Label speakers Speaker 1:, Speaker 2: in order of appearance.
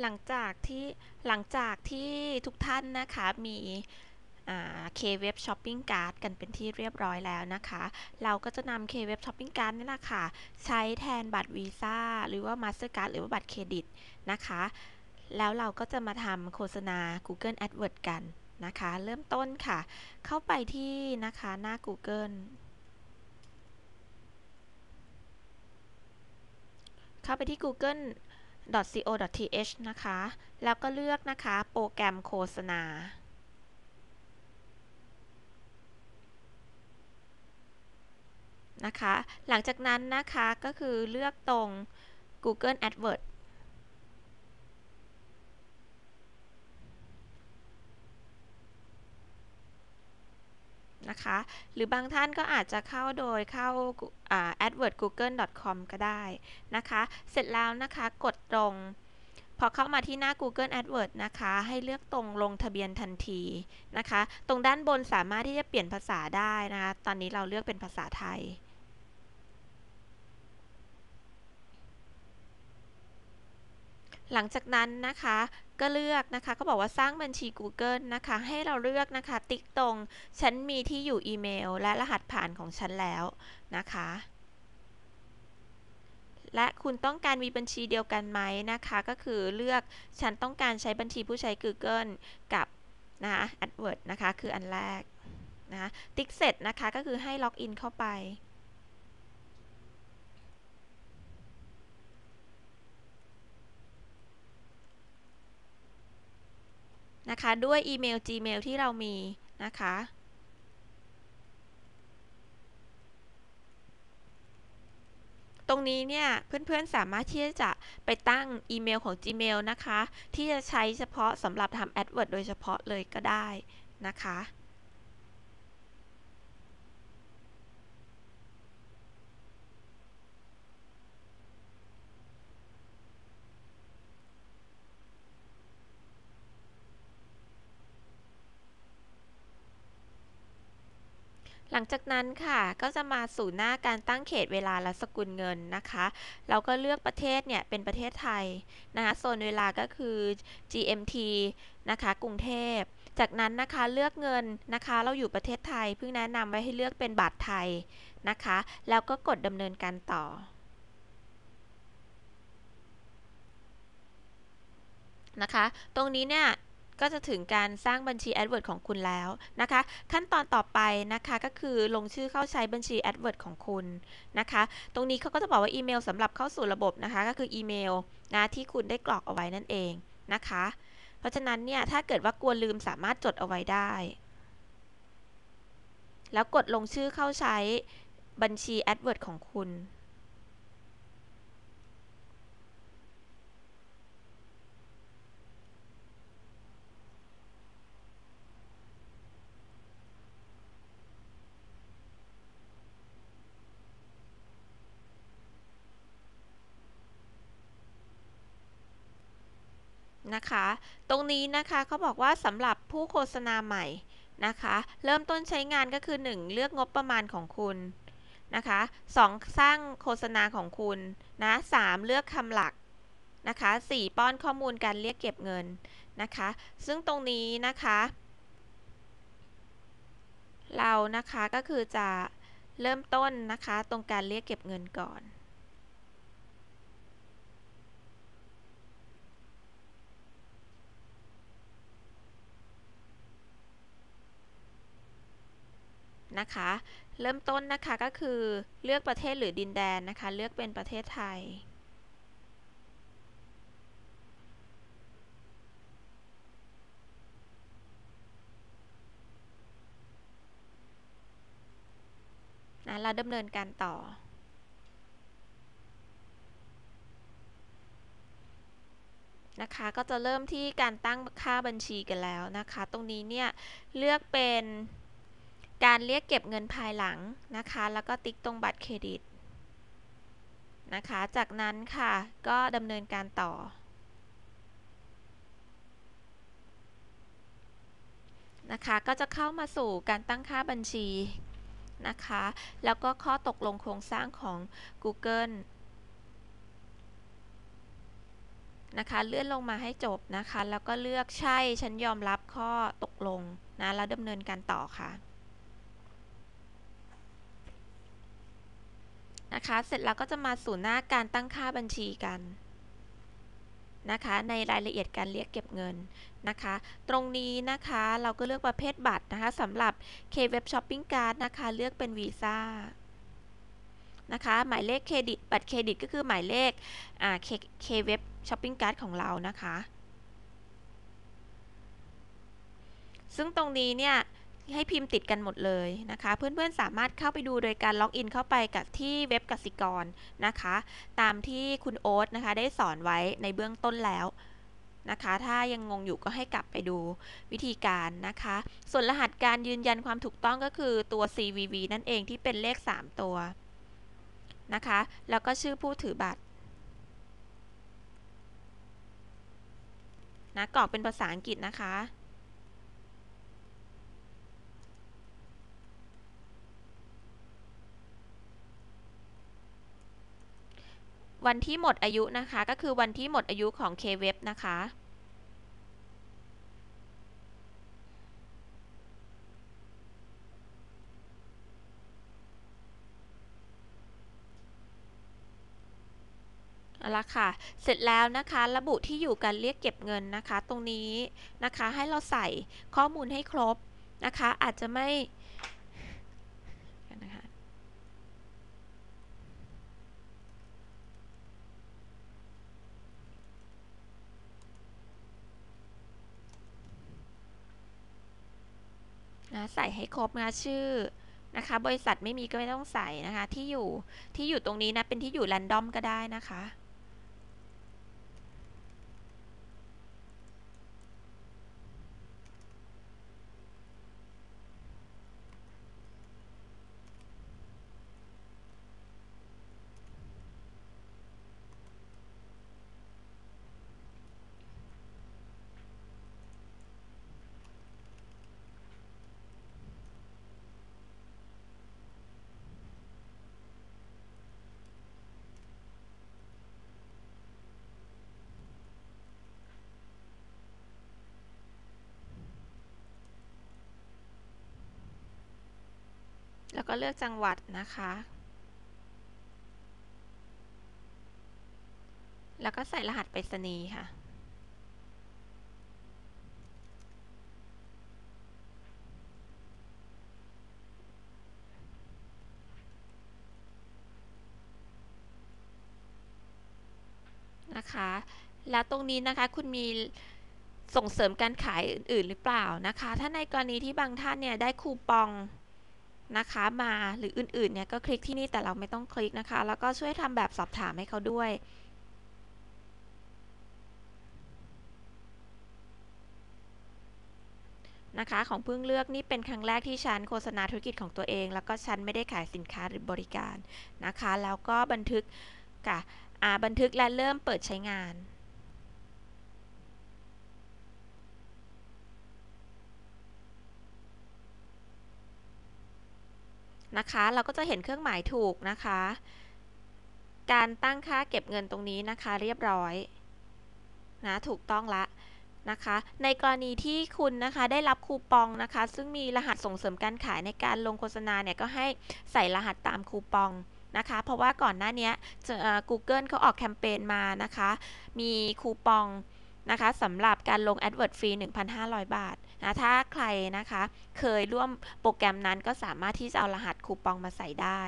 Speaker 1: หลังจากที่หลังจากที่ทุกท่านนะคะมีเคเว็บช้อปปิ้งการ์ดกันเป็นที่เรียบร้อยแล้วนะคะ เราก็จะนำเคเว็บช้อปปิ้งการ์ดนี่แหละค่ะ ใช้แทนบัตรวีซ่าหรือว่ามาสเตอร์การ์ดหรือว่าบัตรเครดิตนะคะ แล้วเราก็จะมาทำโฆษณา Google AdWords กันนะคะ เริ่มต้นค่ะ เข้าไปที่นะคะหน้า Google เข้าไปที่ google co.th นะคะ แล้วก็เลือกนะคะ โปรแกรมโฆษณา นะคะ หลังจากนั้นนะคะก็คือเลือกตรง Google AdWords นะคะ หรือบางท่านก็อาจจะเข้าโดยเข้า adwordsgoogle.com ก็ได้นะคะ เสร็จแล้วนะคะ กดตรง พอเข้ามาที่หน้า Google AdWords นะคะ ให้เลือกตรงลงทะเบียนทันทีนะคะ ตรงด้านบนสามารถที่จะเปลี่ยนภาษาได้นะคะ ตอนนี้เราเลือกเป็นภาษาไทย หลังจากนั้นนะคะก็เลือกนะคะเขาบอกว่าสร้างบัญชี Google นะคะ ให้เราเลือกนะคะ ติ๊กตรง ฉันมีที่อยู่อีเมล และรหัสผ่านของฉันแล้วนะคะ และคุณต้องการมีบัญชีเดียวกันไหมนะคะ ก็คือเลือกฉันต้องการใช้บัญชีผู้ใช้ Google กับนะคะ AdWords นะคะ คืออันแรกนะติ๊กเสร็จนะคะก็คือให้ล็อกอินเข้าไป นะคะ ด้วยอีเมล Gmail ที่เรามีนะคะตรงนี้เนี่ยเพื่อนๆสามารถที่จะไปตั้งอีเมลของ Gmail นะคะ ที่จะใช้เฉพาะสำหรับทำ AdWords โดยเฉพาะเลยก็ได้นะคะ ลังจากนั้นค่ะก็จะมาสู่หน้าการตั้งเขตเวลาและสกุลเงินนะคะ เราก็เลือกประเทศเนี่ยเป็นประเทศไทยนะคะโซนเวลาก็คือ GMT นะคะกรุงเทพจากนั้นนะคะเลือกเงินนะคะ เราอยู่ประเทศไทยเพิ่งแนะนำไว้ให้เลือกเป็นบาทไทยนะคะ แล้วก็กดดำเนินการต่อนะคะ ตรงนี้เนี่ย ก็จะถึงการสร้างบัญชี AdWords ของคุณแล้วนะคะ ขั้นตอนต่อไปนะคะก็คือลงชื่อเข้าใช้บัญชี AdWords ของคุณนะคะ ตรงนี้เขาก็จะบอกว่าอีเมลสำหรับเข้าสู่ระบบนะคะ ก็คืออีเมลนะที่คุณได้กรอกเอาไว้นั่นเองนะคะ เพราะฉะนั้นเนี่ยถ้าเกิดว่ากลัวลืมสามารถจดเอาไว้ได้ แล้วกดลงชื่อเข้าใช้บัญชี AdWords ของคุณ นะคะ ตรงนี้นะคะเขาบอกว่าสำหรับผู้โฆษณาใหม่นะคะ เริ่มต้นใช้งานก็คือ 1 เลือกงบประมาณของคุณนะคะ2สร้างโฆษณาของคุณนะ3เลือกคำหลักนะคะ4ป้อนข้อมูลการเรียกเก็บเงินนะคะ ซึ่งตรงนี้นะคะ เรานะคะก็คือจะเริ่มต้นนะคะตรงการเรียกเก็บเงินก่อน นะคะ เริ่มต้นนะคะก็คือเลือกประเทศหรือดินแดนนะคะ เลือกเป็นประเทศไทย นะเราดำเนินการต่อนะคะก็จะเริ่มที่การตั้งค่าบัญชีกันแล้วนะคะ ตรงนี้เนี่ยเลือกเป็น การเรียกเก็บเงินภายหลังนะคะ แล้วก็ติ๊กตรงบัตรเครดิตนะคะ จากนั้นค่ะก็ดำเนินการต่อ นะคะ ก็จะเข้ามาสู่การตั้งค่าบัญชีนะคะ แล้วก็ข้อตกลงโครงสร้างของ Google นะคะ เลื่อนลงมาให้จบนะคะ แล้วก็เลือกใช่ ฉันยอมรับข้อตกลงนะ แล้วดำเนินการต่อค่ะ นะคะ เสร็จแล้วก็จะมาสู่หน้าการตั้งค่าบัญชีกันนะคะ ในรายละเอียดการเรียกเก็บเงินนะคะ ตรงนี้นะคะเราก็เลือกประเภทบัตรนะคะสำหรับ K-Web Shopping Card นะคะเลือกเป็นวีซ่านะคะ หมายเลขเครดิต บัตรเครดิตก็คือหมายเลข K-Web Shopping Card ของเรานะคะ ซึ่งตรงนี้เนี่ย ให้พิมพ์ติดกันหมดเลยนะคะ เพื่อนๆสามารถเข้าไปดูโดยการล็อกอินเข้าไปกับที่เว็บกสิกรนะคะ ตามที่คุณโอ๊ตนะคะ ได้สอนไว้ในเบื้องต้นแล้วนะคะ ถ้ายังงงอยู่ก็ให้กลับไปดูวิธีการนะคะ ส่วนรหัสการยืนยันความถูกต้องก็คือตัว CVV นั่นเองที่เป็นเลข 3 ตัวนะคะ แล้วก็ชื่อผู้ถือบัตรนะกรอกเป็นภาษาอังกฤษนะคะ วันที่หมดอายุนะคะ ก็คือวันที่หมดอายุของ K-Web นะคะเอาละค่ะ เสร็จแล้วนะคะระบุที่อยู่การเรียกเก็บเงินนะคะ ตรงนี้นะคะให้เราใส่ข้อมูลให้ครบนะคะ อาจจะไม่ นะใส่ให้ครบนะชื่อนะคะ บริษัทไม่มีก็ไม่ต้องใส่นะคะ ที่อยู่ที่อยู่ตรงนี้นะเป็นที่อยู่แรนดอมก็ได้นะคะ ก็เลือกจังหวัดนะคะ แล้วก็ใส่รหัสไปรษณีย์ค่ะ นะคะ แล้วตรงนี้นะคะคุณมีส่งเสริมการขายอื่น ๆ หรือเปล่านะคะ ถ้าในกรณีที่บางท่านเนี่ยได้คูปอง นะคะมาหรืออื่นๆเนี่ยก็คลิกที่นี่แต่เราไม่ต้องคลิกนะคะ แล้วก็ช่วยทำแบบสอบถามให้เขาด้วยนะคะของเพิ่งเลือกนี่เป็นครั้งแรกที่ฉันโฆษณาธุรกิจของตัวเอง แล้วก็ฉันไม่ได้ขายสินค้าหรือบริการนะคะ แล้วก็บันทึกกับบันทึกและเริ่มเปิดใช้งาน นะคะ เราก็จะเห็นเครื่องหมายถูกนะคะ การตั้งค่าเก็บเงินตรงนี้นะคะเรียบร้อยนะถูกต้องละนะคะ ในกรณีที่คุณนะคะได้รับคูปองนะคะ ซึ่งมีรหัสส่งเสริมการขายในการลงโฆษณาเนี่ยก็ให้ใส่รหัสตามคูปองนะคะ เพราะว่าก่อนหน้านี้ Google เขาออกแคมเปญมานะคะ มีคูปองนะคะสำหรับการลง AdWord ฟรี 1,500 บาท นะถ้าใครนะคะ เคยร่วมโปรแกรมนั้นก็สามารถที่จะเอารหัสคูปองมาใส่ได้